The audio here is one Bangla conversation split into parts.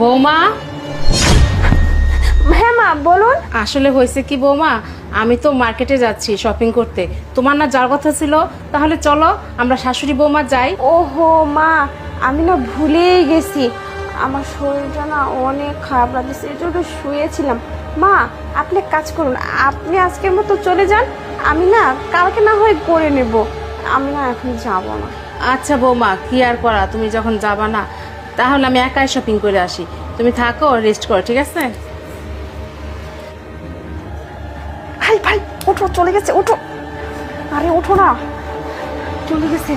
বৌমা? হ্যাঁ মা বলুন। আসলে হয়েছে কি বৌমা? আমি তো মার্কেটে যাচ্ছি শপিং করতে। তোমার না যাওয়ার কথা ছিল তাহলে চলো আমরা শাশুড়ি বৌমা যাই। ওহো মা আমি না ভুলেই গেছি। আমার শরীরটা না অনেক খারাপ লাগছে এই জন্য শুয়েছিলাম। মা আপনি কাজ করুন আপনি আজকের মতো চলে যান আমি না কালকে না হয় করে নেব। আমি না এখন যাব না। আচ্ছা বৌমা কি আর করা তুমি যখন যাবা না তাহলে আমি একাই শপিং করে আসি। তুমি থাকো রেস্ট করো ঠিক আছে? ভাই ভাই ওঠো চলে গেছে ওঠো। আরে ওঠো না। চলে গেছে।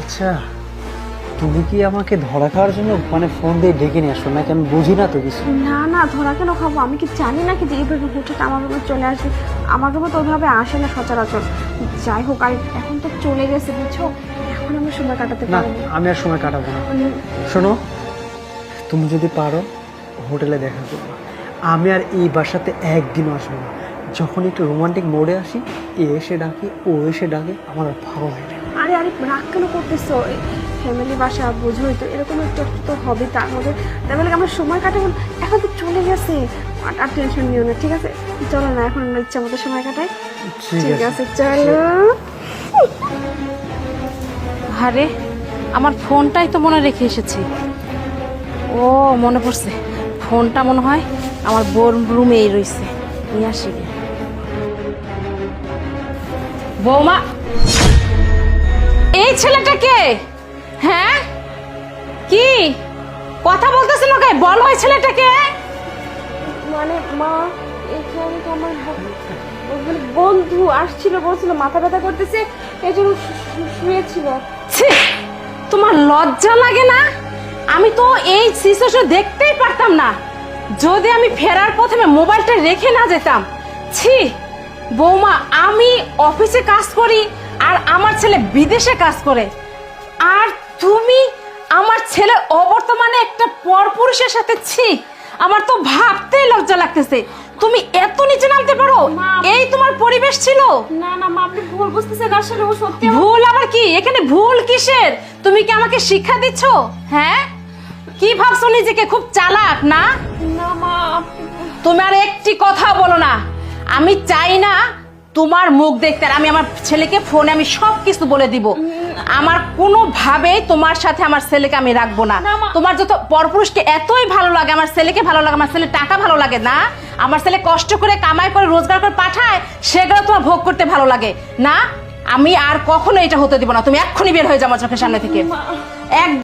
আচ্ছা তুমি কি আমাকে ধরা খাওয়ার জন্য মানে ফোন দিয়ে ডেকে নিয়ে আসো? নাকি আমি বুঝি না তো কিছু? না না ধরা কেন খাব? আমি কি জানি না কি যে এইভাবে হুটহাট আমার রুমে চলে আসবে। আমার রুমে তো ওইভাবে আসে না সচরাচর। যাই হোক আর এখন তো চলে গেছে বুঝছ? এখন আমি সময় কাটাতে না পারব। আমি আর সময় কাটাবো না। শোনো তুমি যদি পারো হোটেলে দেখা করো আমি আর এই বাসাতে একদিনও আসব না। যখন একটু রোমান্টিক মোড়ে আসি এ এসে ডাকি ও এসে ডাকে আমার আর ভালো হয় না। আরে আরে রাগ কেন করতেছো? ফ্যামিলি বাসা বোঝোই তো এরকম একটু একটু তো হবে তার মধ্যে তাই বলে আমার সময় কাটাবো না। এখন তো চলে গেছে। আর আর টেনশন নিও না ঠিক আছে? চলো না এখন আমরা ইচ্ছা মতো সময় কাটাই। ঠিক আছে চলো। আরে আমার ফোনটাই তো মনে রেখে এসেছি। ও, মনে পড়ছে। ফোনটা মনে হয় আমার বোর রুমেই রয়েছে। নিয়ে আসি বৌমা! এই ছেলেটা কে? হ্যাঁ? কি? কথা বলতেছিল কে বল ওই ছেলেটাকে মানে মা, এখানে তো আমার মানে বন্ধু আসছিল, বলছিল, মাথা ব্যথা করতেছে এই জন্য শুয়েছিল। ছি, তোমার লজ্জা লাগে না? আমি তো এই সিচুয়েশন দেখতেই পারতাম না। যদি আমি ফেরার প্রথমে মোবাইলটা রেখে না যেতাম, ছি, বৌমা, আমি অফিসে কাজ করি আর আমার ছেলে বিদেশে কাজ করে। আর তুমি আমার ছেলে অবর্তমানে একটা পরপুরুষের সাথে, ছি আমার তো ভাবতেই লজ্জা লাগতেছে। তুমি এত নিচে নামতে পারো? মা। এই তোমার পরিবেশ ছিল? না না মা আপনি ভুল বুঝতেছেন আসলে ও সত্যি ভুল আবার কি? এখানে ভুল কিসের? তুমি কি আমাকে শিক্ষা দিচ্ছ? হ্যাঁ? কি ভাবছ নিজেকে? খুব চালাক না? না মা আপনি- তুমি আর একটি কথা বলো না। আমি চাই না তোমার মুখ দেখতে। আর আমি আমার ছেলেকে ফোনে আমি সব কিছু বলে দিব। আমার কোনোভাবে তোমার সাথে আমার ছেলেকে আমি রাখব না। না, তোমার যত পরপুরুষকে এতই ভালো লাগে আমার ছেলেকে ভালো লাগে আমার ছেলে টাকা ভালো লাগে না আমার ছেলে কষ্ট করে কামাই করে রোজগার করে পাঠায় সেগুলো তোমার ভোগ করতে ভালো লাগে। না আমি আর কখনো এটা হতে দিব না। তুমি এক্ষুনি বের হয়ে যাও আমার চোখের সামনে থেকে। এক